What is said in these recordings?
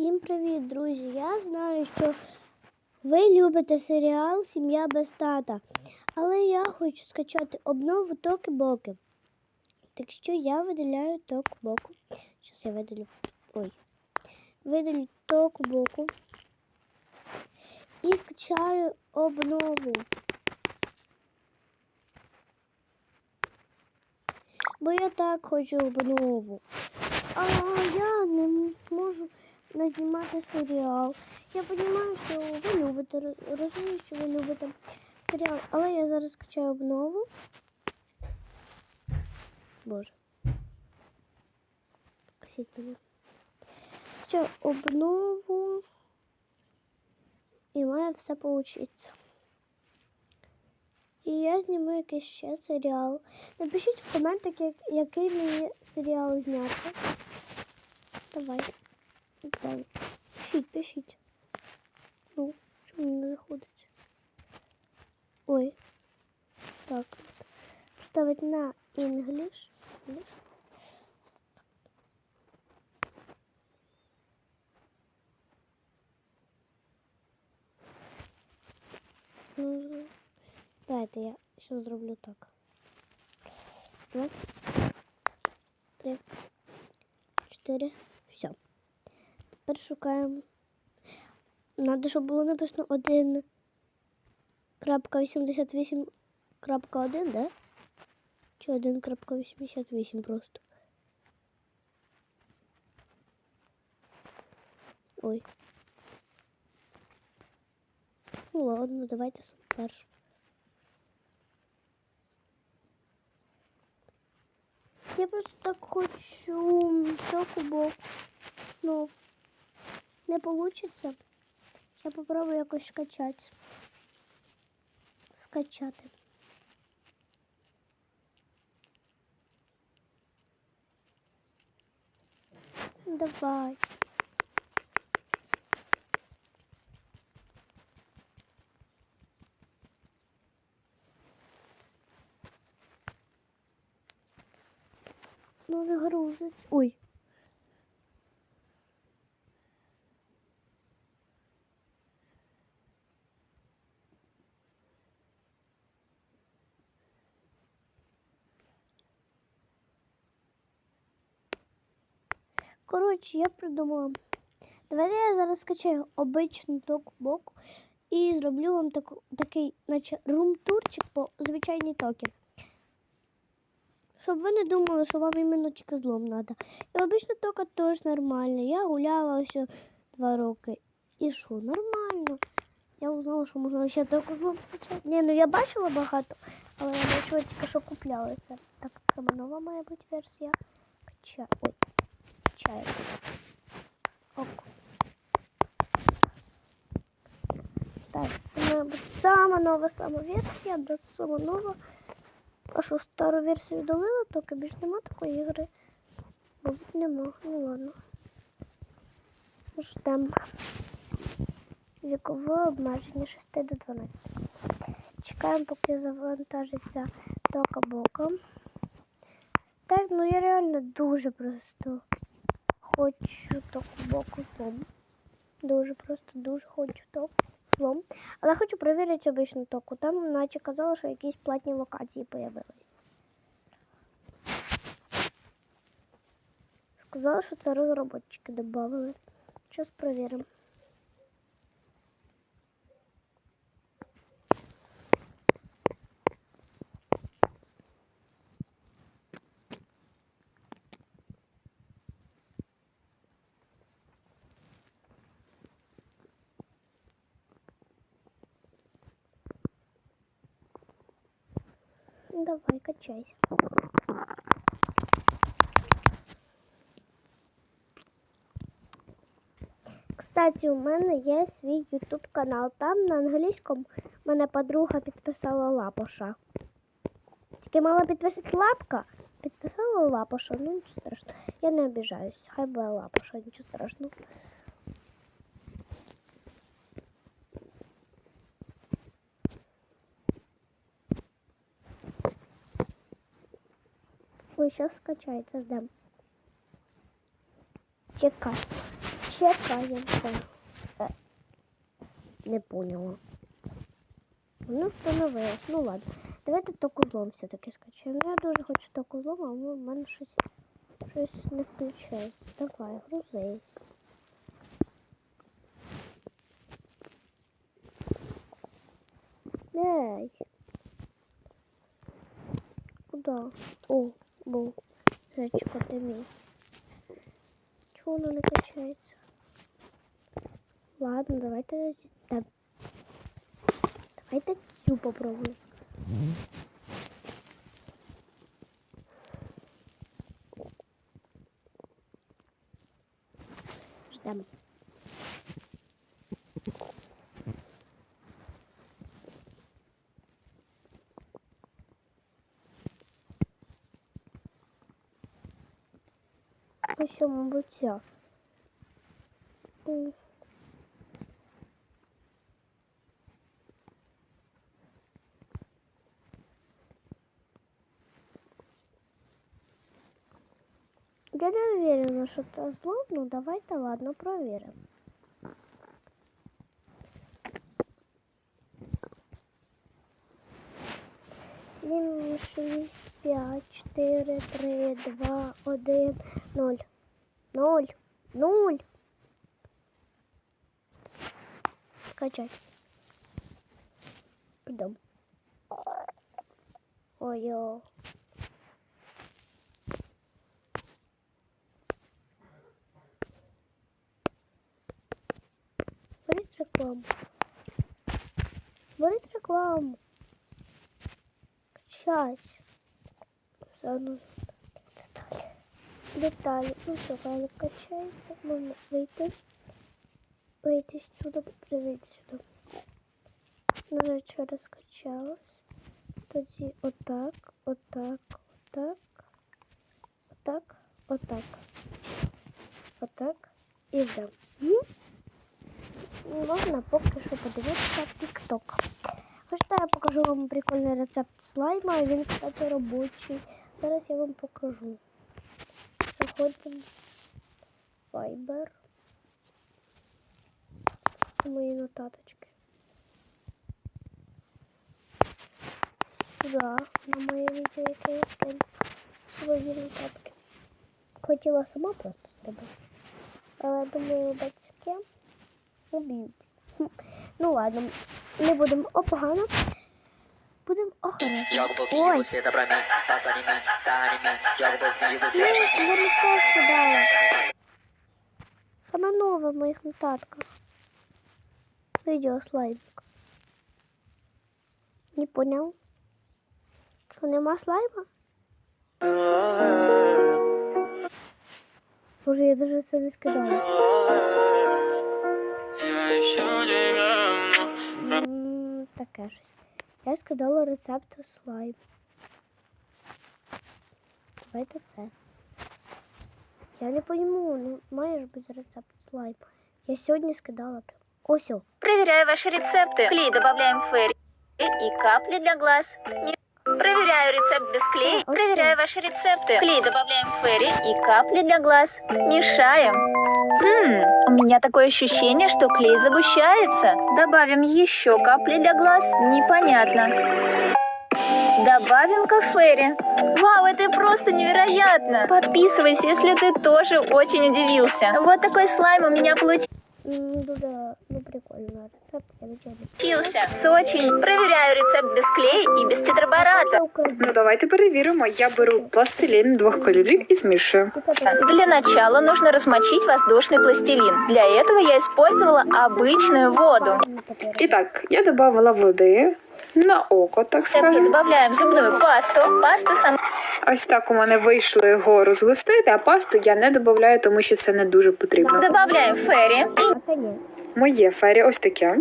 Всім привіт, друзі! Я знаю, що ви любите серіал Сім'я без тата. Але я хочу скачати обнову Токи-Боки. Так що я виділяю Ток-Боку. Зараз я видалю. Ой. Видалю Ток-Боку. І скачаю обнову. Бо я так хочу обнову. А я не можу назнімати серіал. Я розумію, що ви любите, розумію, що ви любите серіал, але я зараз скачаю обнову. Боже. Косіть мене. Скачаю обнову. І має все получиться. І я зніму якийсь ще серіал. Напишіть в коментах, який мені серіал зняти. Давай. Давай. Пишіть, пишіть. Ну, чому не заходить? Ой. Так. Ставить на English. English. Давайте я ще зроблю так. Два, три, чотири. Тепер шукаємо. Надо, щоб було написано 1 крапка 88 крапка 1, да? Чи 1 крапка 88 просто? Ой. Ну ладно, давайте сам першу. Я просто так хочу току бок. Ну, не получится. Я попробую якось скачати. Скачати. Давай. Ну не грузить. Ой. Коротше, я придумала. Давайте я зараз скачаю обичну ток-боку і зроблю вам таку, такий, наче рум-турчик по звичайній токі. Щоб ви не думали, що вам іменно тільки злом треба. І обична тока теж нормальна. Я гуляла ось два роки. І що, нормально. Я узнала, що можна ще току злом скачати. Ні, ну я бачила багато, але я бачила тільки, що купляли це. Так, саме нова має бути версія. Качаю. Ой, Ок. Так, це бути сама нова сама версія, да, сама нова. А що стару версію долила, тільки більш нема такої ігри. Бо нема, ну ладно. Ждемо. Вікове обмеження 6 до 12. Чекаємо, поки завантажиться тока боком. Так, ну я реально дуже просто хочу току боку злом. Дуже просто дуже хочу ток лом. Але хочу перевірити обичну току. Там наче казали, що якісь платні локації появились. Сказали, що це розробочки додали. Зараз перевіримо. Давай, качайся. Кстати, у мене є свій YouTube канал. Там на англійському мене подруга підписала лапоша. Тільки мала підписати лапка, підписала лапоша, ну нічого страшного. Я не обіжаюсь. Хай буде лапоша, нічого страшного. Сейчас скачается, ждем. Чекай. Чекаємо це. Е, Не поняла. Ну, встановилось. Ну ладно. Давайте токузлом все-таки скачаємо. Ну, Я дуже хочу токузлом, а в мене щось, щось не включається. Давай, грузись. Ей. Куда? О, був. Зайчик, ти мій. Чого воно не качається? Ладно, давайте. Да. Давайте цю попробуємо. Ждем. Ось, мабуть. М. Я не уверена, что это зло, ну давайте, ладно, проверим. Семь, шесть, пять, четыре, три, два, один, ноль. Ноль. Ноль. Скачать. Идем. Ой-ой. Беріть рекламу. Беріть рекламу. Качать. Заодно деталі. Деталі. Ну все, коли качається, можна вийти. Вийти сюди, привийти сюди. Нажать ще раз качалось. Тоді отак, отак, отак, отак, отак. Отак. І. Мгм. Можна поки що подивитися TikTok. Хочете, я покажу вам прикольний рецепт слайма, він, кстати, робочий. Зараз я вам покажу. Заходимо Viber. Мої нотаточки. Сюди, на моє відео, яке я скину. Свої нотатки. Хотіла сама просто зробити. Але думаю, батьки уб'ють. Ну ладно, не будемо опогано. Будемо охороняти. Я глубок Ой, света промень, посаними, саними, я глубок его ну, света я не це скидала. Саме нове в моїх нотатках. Відео слаймик. Не поняв? Що нема слайма? Боже, я даже це не скидала. Таке щось. Я скидала рецепт слайм. Давайте це. Я не пойму, ну має ж бути рецепт слайм. Я сьогодні скидала прям. Ось. о. Проверяю ваши рецепты. Клей добавляем ферри и капли для глаз. Проверяю рецепт без клея. Проверяю ваши рецепты. Клей добавляем ферри и капли для глаз. Мешаем. Хм, у меня такое ощущение, что клей загущается. Добавим еще капли для глаз. Непонятно. Добавим-ка ферри. Вау, это просто невероятно. Подписывайся, если ты тоже очень удивился. Вот такой слайм у меня получился. М, Дуже ну прикольно рецепт, я нічого не Получился с очень. Проверяю рецепт без клея и без тетрабората. Це Україна. Ну давайте перевіримо. Я беру пластилін двох кольорів і змішую. Для начала нужно размочить воздушный пластилин. Для этого я использовала обычную воду. І так, я додавала води на око, так Затем скажемо. добавляем зубную пасту. Паста сама Ось так у мене вийшло його розгустити, а пасту я не додаю, тому що це не дуже потрібно. добавляем ферри А це ні. Моє фері ось таке.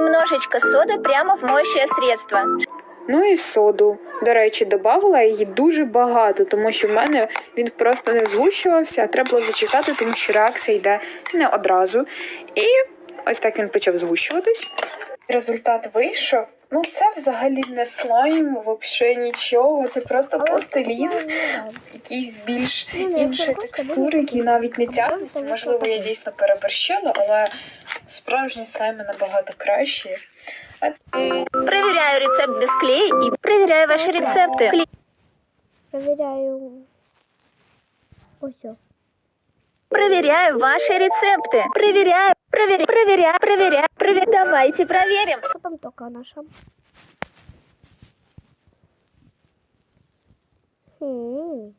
немножечко соды прямо в моющее средство. Ну і соду. До речі, додавала її дуже багато, тому що в мене він просто не згущувався, а треба було зачекати, тому що реакція йде не одразу. І ось так він почав згущуватись. Результат вийшов. Ну, це взагалі не слайм, взагалі нічого. Це просто пластилін. Якийсь більш інші текстури, які навіть не тягнуться. Це Можливо, я дійсно переборщила, але справжні слайми набагато кращі. Проверяю рецепт без клея и проверяю ваши рецепты. Клей Проверяю. Ось. Проверяю ваши рецепты. Проверяю, проверяю, проверяю, проверяю, проверяю. Давайте проверим. Що там тока наша? Хм.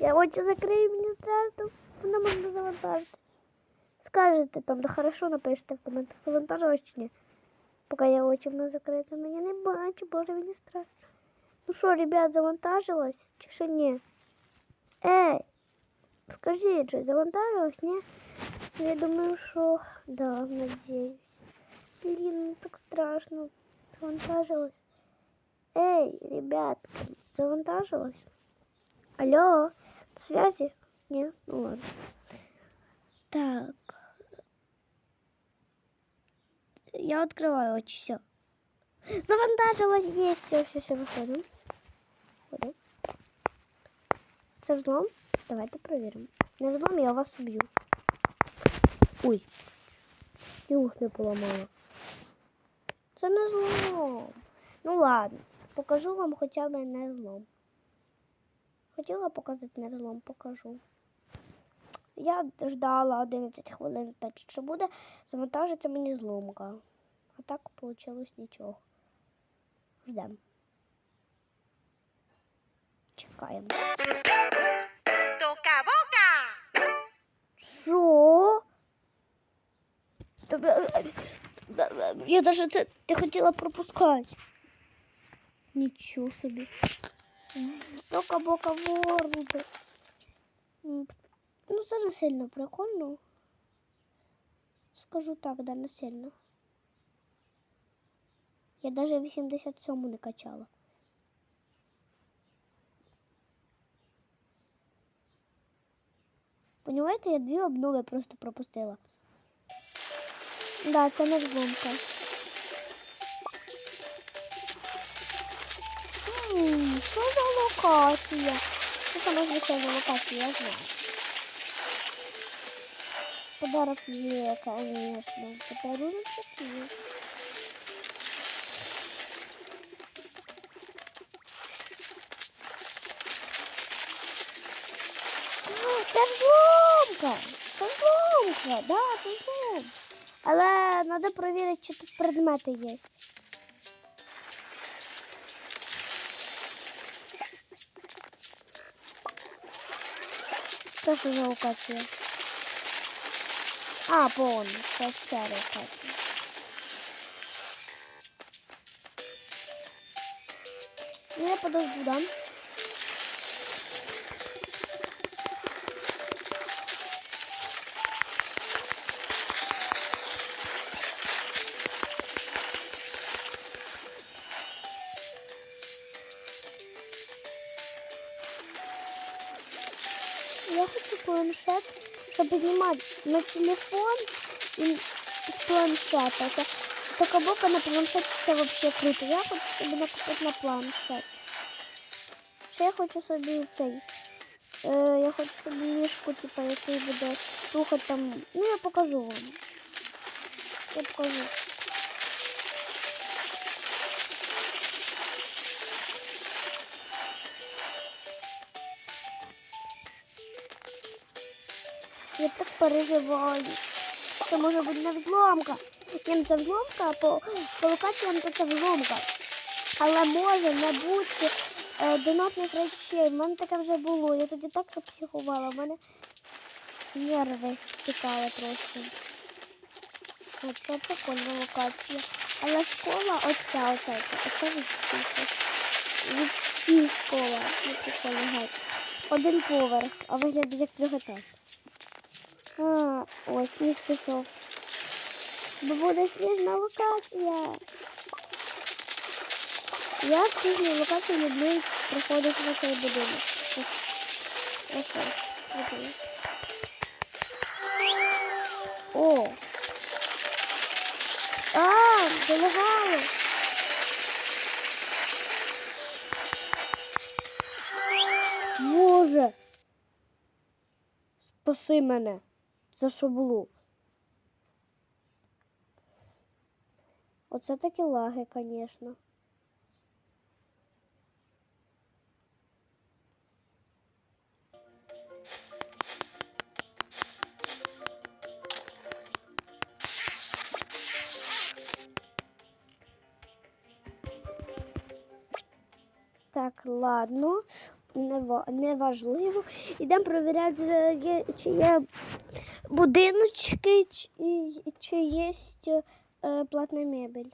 Я очі закрию, мені страшно. Вона можна завантажити. Скажете там, да хорошо напишите в коментах, завантажилось чи ні. Поки я очі в мене закриті, я не бачу, боже, мені страшно. Ну що, ребят, завантажилось чи ще ні? Ей, скажіть, що завантажилось, ні? Я думаю, що да, надіюсь. Блін, так страшно. Завантажилось. Ей, ребятки, завантажилось? Алло, связи? Ні? Ну ладно. Так. Я открываю очи, все. Завантажилось, есть, все, все, все, выходим. Выходим. Це взлом? Давайте проверим. Не взлом, я вас убью. Ой. І ух не поламала. Це не злом. Ну ладно, покажу вам хоча б не злом. Хотіла показати не взлом, покажу. Я ждала 11 хвилин, значить, що буде завантажиться мені зломка. А так вийшло нічого. Ждемо. Чекаємо. Що? Я даже це ти хотіла пропускати. Нічого собі. Тока бока ворнути. Ну, це не сильно прикольно. Скажу так, да, не сильно. Я даже 87 не качала. Понімаєте, я дві обнови просто пропустила. Да, це не взломка. М, Що за локація? Це саме звичайна локація, я знаю. Подарок є, конечно. Подарунок є. А, Це взломка! Це взломка, да, це взлом. Але треба перевірити, чи тут предмети є. Це що за локація? А, пон, це ця локація. Ну, я подожду, да? Планшет, чтобы снимать на телефон и с планшета. Это только бока на планшет це вообще круто. Я хочу собі накупити на планшет. Ще я хочу собі цей. Е, я хочу собі мішку, типу, який буде слухати там. Ну я покажу вам. Я покажу. Я так переживаю. Це може бути не взломка. Ні, це взломка, по, по локаціям то це взломка. Але може не бути е, донатних речей. У мене таке вже було. Я тоді так психувала. У мене нерви стікали трошки. Оце прикольна локація. Але школа оця, оця, оця, оця відстійка. Відстій школа. Не прикольно геть. Один поверх, а виглядає як трьохетаж. А, ось сніг пішов. Буде сніжна локація. Я в сніжній локації люблю проходити на цей будинок. Ось. Ось. О! А, залагало! Боже! Спаси мене! Це що? Оце такі лаги, звісно. Так, ладно, нева- неважливо. Ідемо перевіряти, чи є будиночки, чи, є е, платна мебель.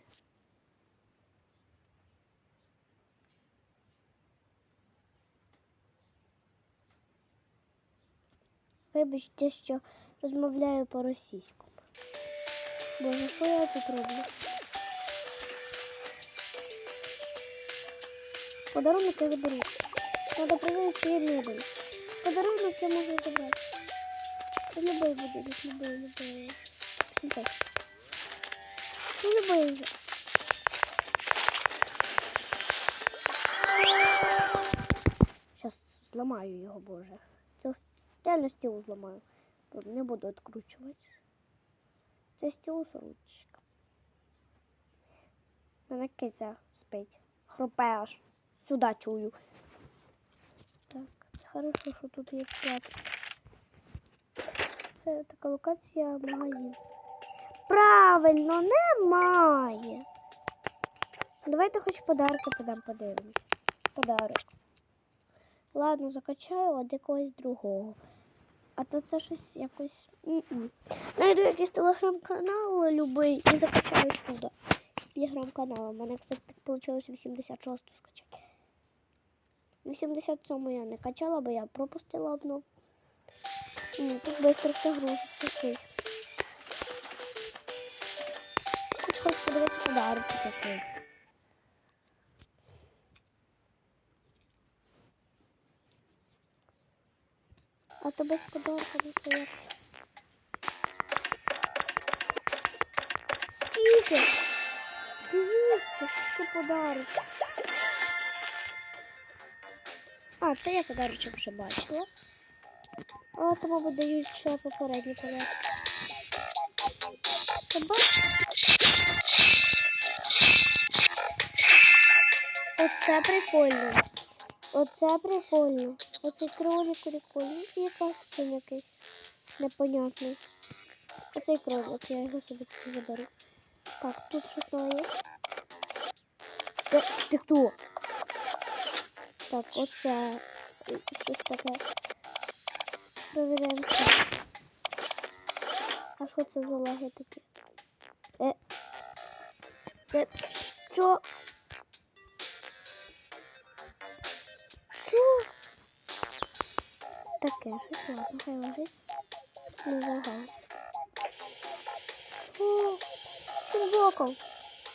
Вибачте, що розмовляю по-російському. Боже, що я тут роблю? Подарунок я заберу. Проверить, чи мебель. Подарунок я можу забрати. Любой. Сюда. Ну, любой уже. Сейчас зламаю його, боже. Це реально стіл зламаю. Не буду відкручувати. Це стіл ручка. Мене киця спить. Хропе аж. Сюди чую. Так, хорошо, що тут є плат. Це така локація магазин. Правильно, немає. Давайте хоч подарки подам подивимось. Подарок. Ладно, закачаю від якогось другого. А то це щось якось. Найду якийсь телеграм-канал любий і закачаю туди. Телеграм-канал. У мене, кстати, так вийшло 86 скачати. 87 я не качала, бо я пропустила одну. М, Тут швидко все грузиться. Окей. Хоч хоч подивитися подарки такий. А то без подарка не. Скільки? Дивіться, що подарок. А, це я подарочок вже бачила. А це, мабуть, дають ще. Це бачите? Оце прикольно. Оце прикольно. Оцей кролик прикольний. І костюм якийсь непонятний. Оцей кролик, я його собі заберу. Так, тут щось нове. Ти, хто? Так, оце щось таке. Провіряємо. А що це за лаги такі? Е. Це. Що? Що? Таке, щось ладно, хай лежить. Не загай. Що? Що боком?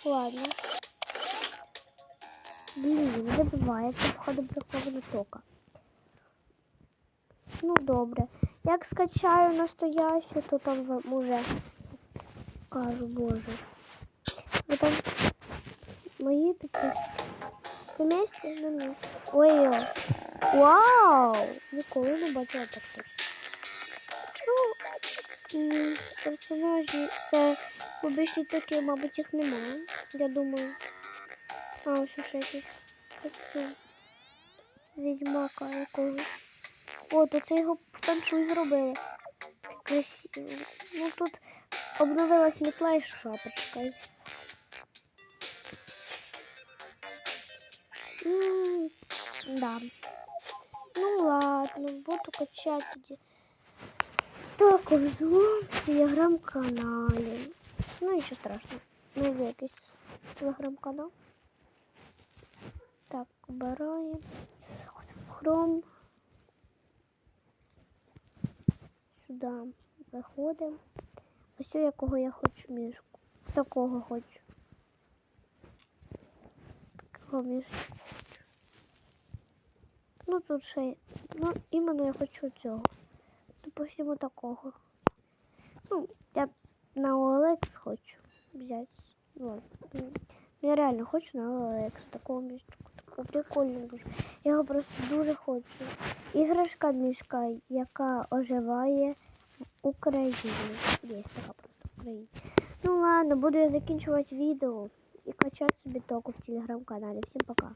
Ладно. Блін, не це походу прихована тока. Ну добре. Як скачаю настоящу, то там вам уже кажу, боже. Ви там мої такі. Ти місце? Ну. Ой. Вау! Ніколи не бачила таких. Ну, персонажі це обичні такі, мабуть, їх немає. Я думаю. А, ось ще якийсь. Відьмака якогось. О, то це його феншуй зробили. Красиво. Ну тут обновилась мітла і шапочка. М, Да. Ну ладно, буду качать тоді. Також в телеграм-каналі. Ну нічого страшного. Найду якийсь телеграм-канал. Так, обираємо. Хром. Сюди заходимо. Ось якого я хочу мішку. Такого хочу. Такого мішку. Ну тут ще. Ну, іменно я хочу цього. допустимо, такого. Ну, я на OLX хочу взять. Вот. Я реально хочу на OLX такого мішку. Такого прикольного дуже. Я його просто дуже хочу. Іграшка мішка, яка оживає в Україні. Є така просто Україна. Ну ладно, буду я закінчувати відео і качати собі току в телеграм-каналі. Всім пока.